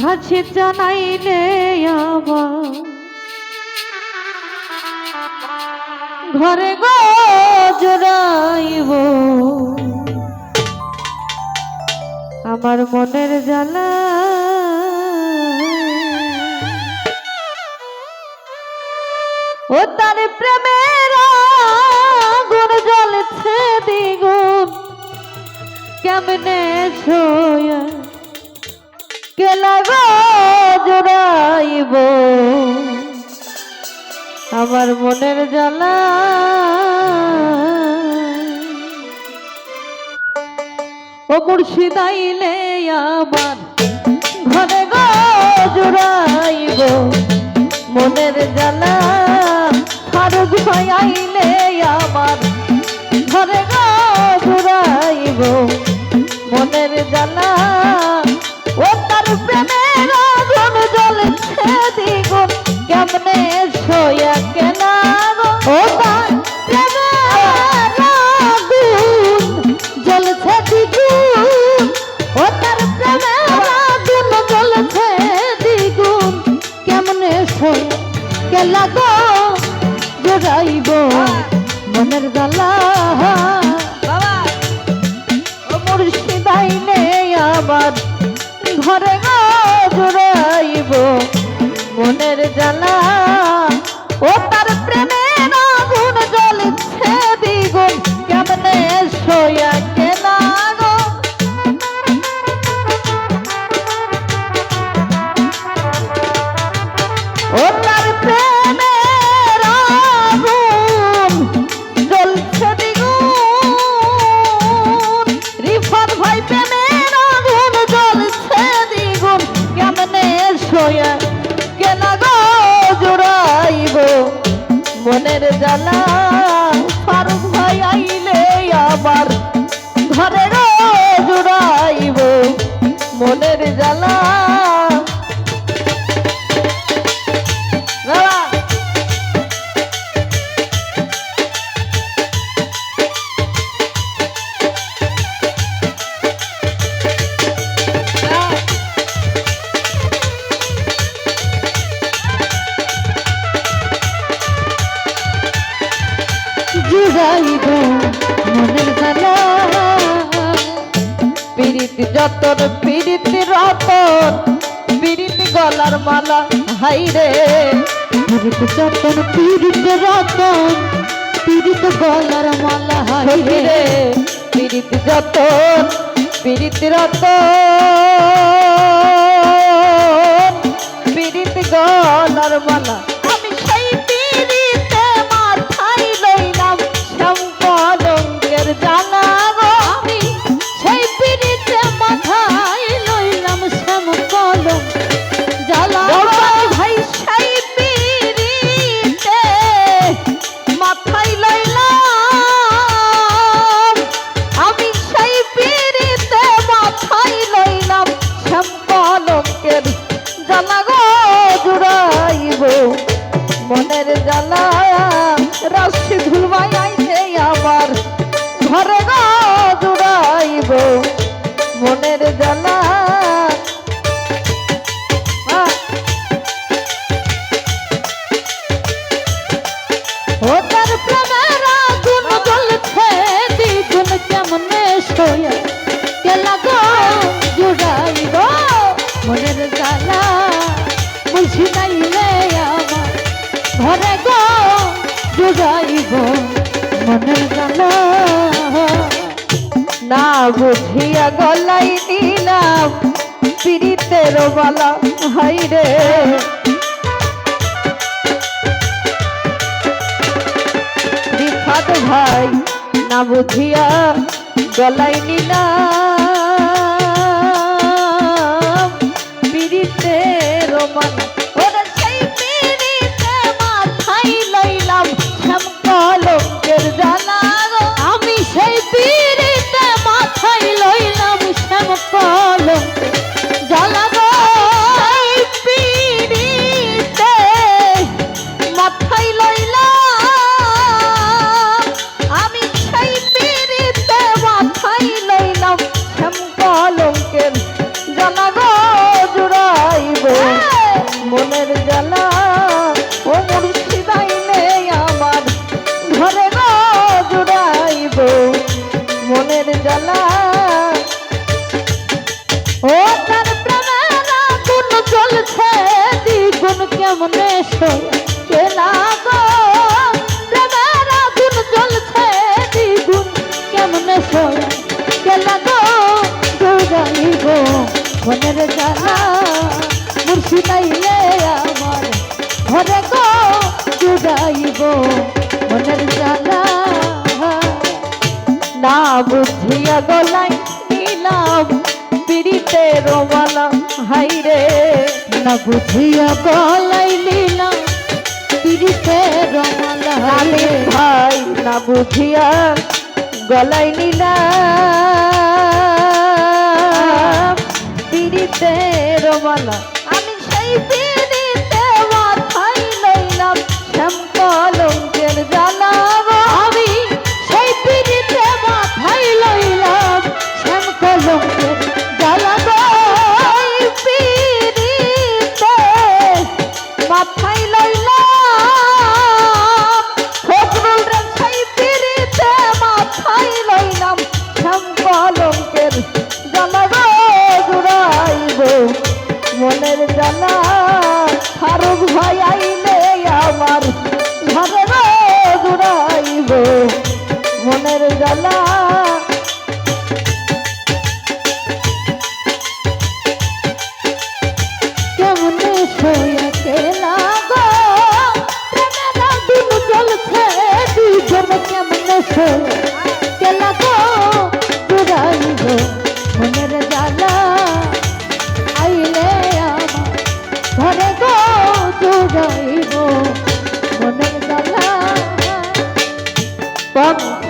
ঘাছে জানাইলে আমার ঘরে গো জোড়াইব আমার মনের জ্বালা। ও তার প্রেমের গুণ জ্বলছে দ্বিগুণ। কেমনে ছোয়া কেলাব জোড়াইব। আমার মনের জ্বালা। ও মুর্শিদাইলে আমার ঘরে গো মনের জ্বালা। ফারুক ভাই আইলে আমার ঘরে গো জোড়াইব। মনের জ্বালা। কেমনে সয়া কেনা গো। ও তার প্রেমের আগুন জ্বলছে দ্বিগুণ। ও তার প্রেমের আগুন জ্বলছে দ্বিগুণ। কেমনে সয়া কেলা গো জোড়াইব মনের বাবা। আবার ঘরে জ্বালা মালা হাইরে পীড়িত যতন পীড়িত রতন পীড়িত গলার মালা হাইরে পীড়িত যতন পীড়িত রতন। জ্বালা গো জুড়াইব। মনের জ্বালা রাশি জুড়াইব মনের জ্বালা না বুঝিয়া গলাই পীড়িতের ভাই না বুঝিয়া গলাই নিলাম পিড়িতে জুড়াইব মনের জানা না বুঝিয়া গলাই নিলাম পিড়িতে রোমালা হাইরে না বুঝিয়া গলাই নিলাম পিড়িতে রোমালা হাইরে ভাই না বুঝিয়া গলাই নিলাম পিড়িতে রোমালা আমি সেই সম্পলম Allah.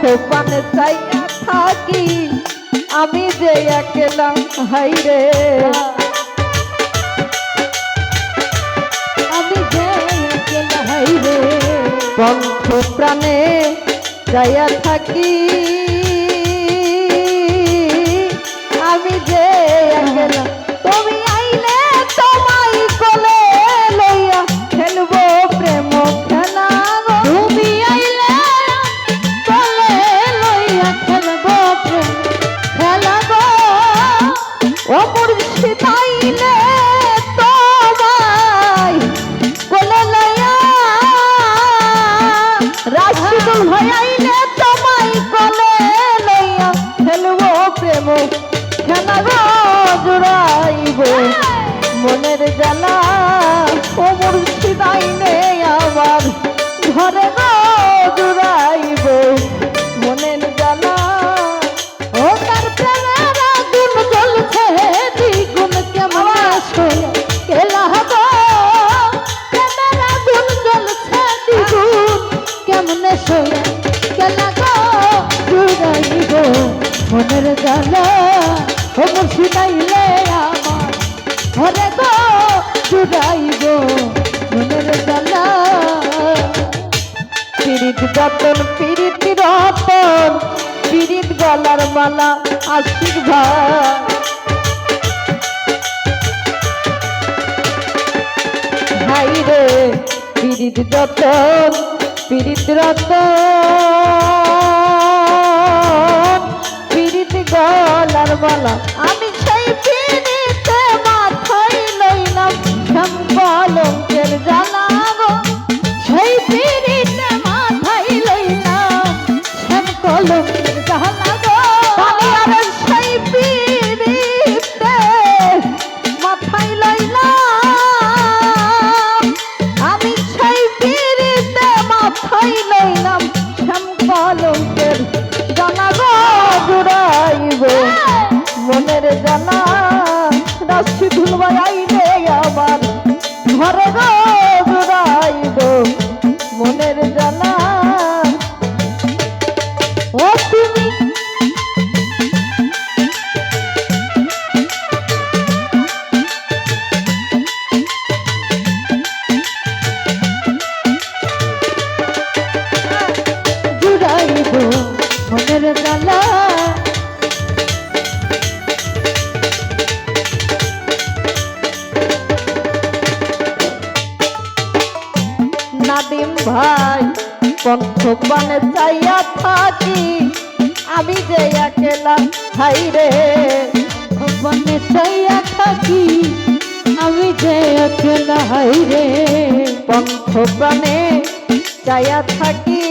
সোপান চাইয়া থাকি, আমি যে একলা হাইরে আমি যে একলা হাইরে কণ্ঠ প্রাণে যাইয়া থাকি, আমি যে একলা গলার মালা আশিক ভাই ভাই রে পিরিত রতন পিরিত রতন। পিরিত গলার মালা আমি ভবনে চাইয়া থাকি আমি যে অচল হাইরে পঙ্খ প্রাণে চাইয়া থাকি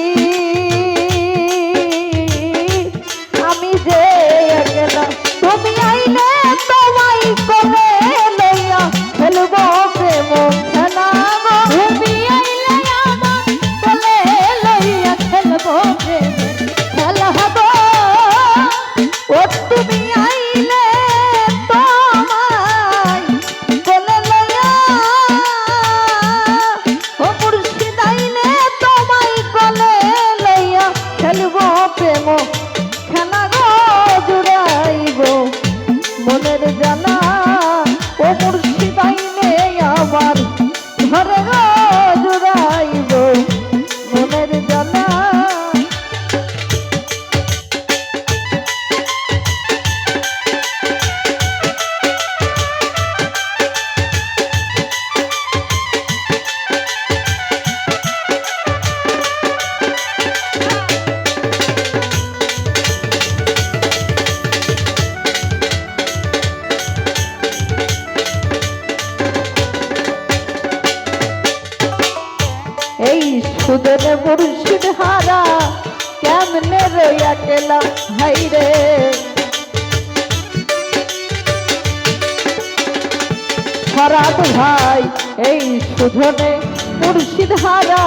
ভরাত ভাই এই সুধনে মুর্শিদ হারা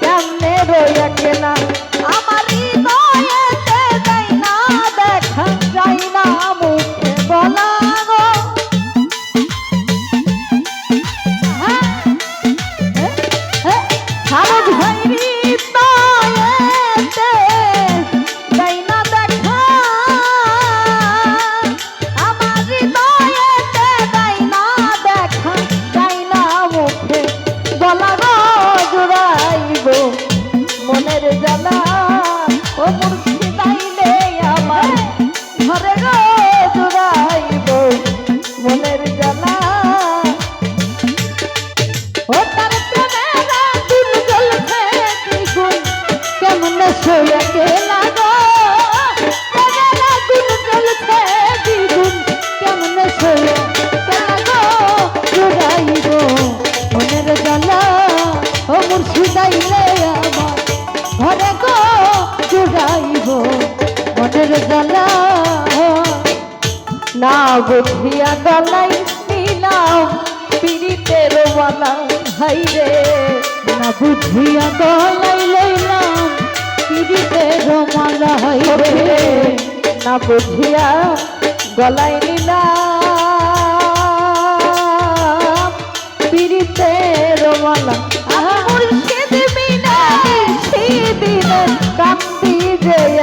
কেমনে রইয়া কেনা না বুঝিয়া গলাই নিলাম পিড়িতের বালা হাইরে না বুঝিয়া গলাই লইলাম, পিড়িতের মালা হাইরে না বুঝিয়া গলাই নিলাম পিড়িতের মালা আহা। মুর্শিদ মিনা সেদিন কান্দি জয়া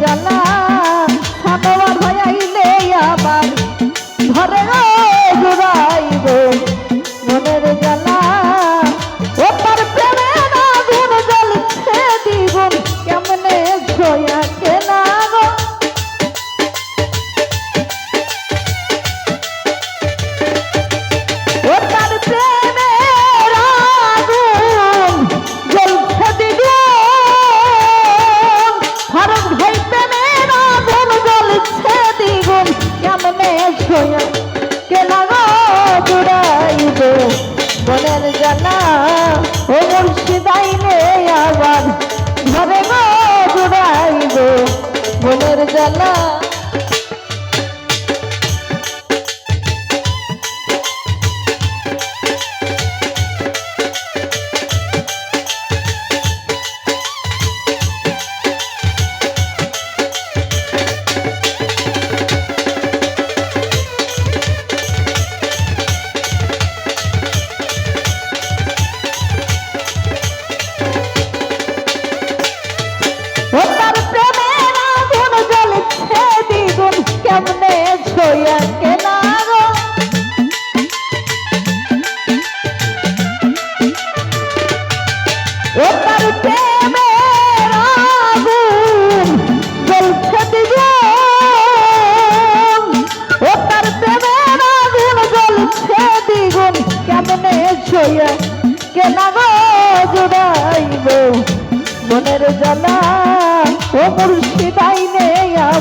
জ্বালা Hello.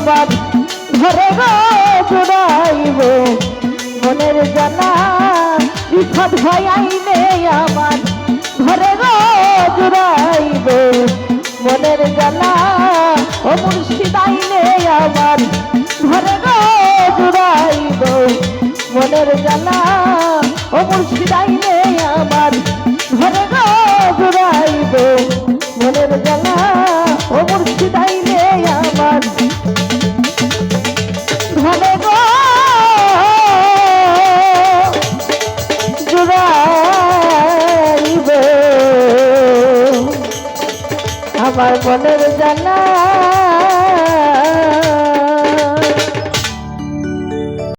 আমার ঘরে গো জুড়াইব মনের জ্বালা বিপদ ভয়াই নে আমার। ঘরে গো জুড়াইব মনের জ্বালা ও মুর্শিদাই নে আমার। ঘরে গো জুড়াইব মনের জ্বালা ও মুর্শিদাই